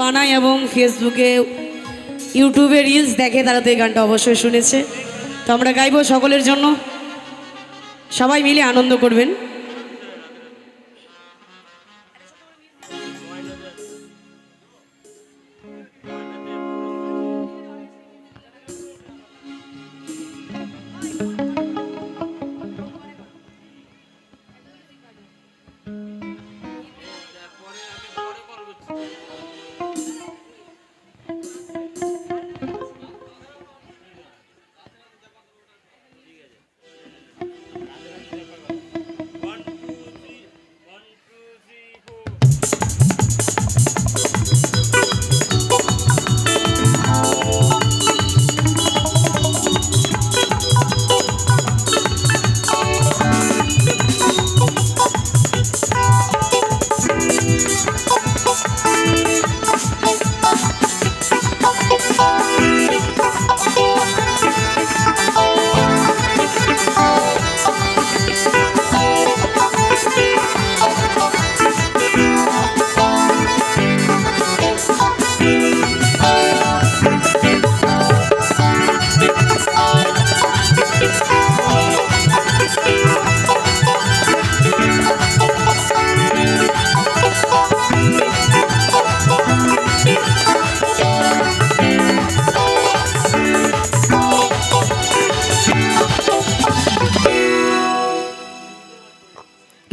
বানায় এবং ফেসবুকে, ইউটিউবে রিলস দেখে তারা তো এই গানটা অবশ্যই শুনেছে। তো আমরা গাইব সকলের জন্য। সবাই মিলে আনন্দ করবেন।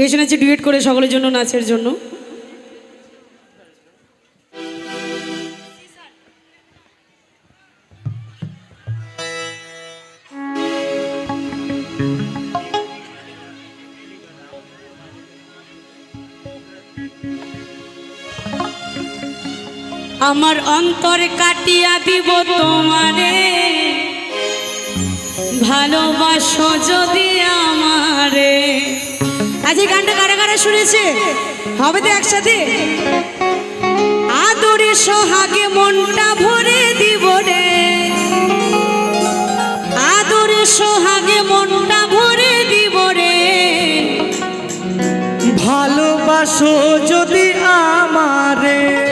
কে শুনেছে ডুয়েট করে সকলের জন্য নাচের জন্য। আমার অন্তর কাটিয়া দিব তোমারে। ভালোবাসো যদি আমারে। আজ এই গানটা কারা কারা শুনেছে? হবে তো একসাথে? আদরে সোহাগে মনটা ভরে দিব রে। আদরে সোহাগে মনটা ভরে দিব রে। ভালোবাসো যদি আমারে।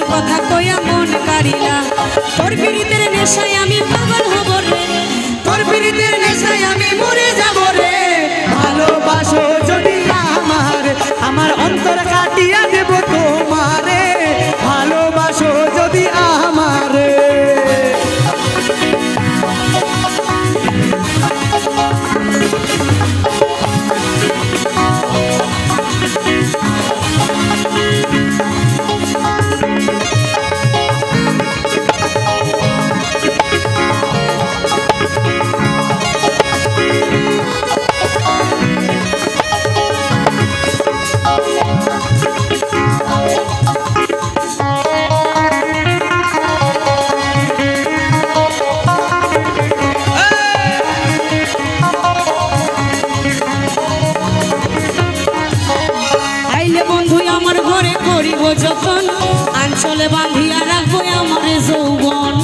তোর কথা কয়া মন কারিলা তোর পীড়িতের নেশায় আমি পাগল হব রে। তোর পীড়িতের নেশায় আমি মরে যাব রে। আসলে বাঁধিয়া রাখব আমার যৌবন।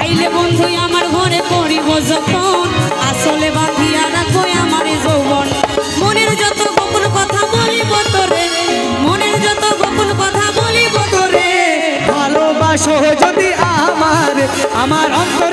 আইলে বন্ধু, আমার ঘরে করিব যখন আসলে বাঁধিয়া রাখব আমার যৌবন। মনের যত গোপন কথা বলিব তোরে, মনের যত গোপন কথা বলিব তোরে। ভালোবাসো যদি আমার আমার অন্তর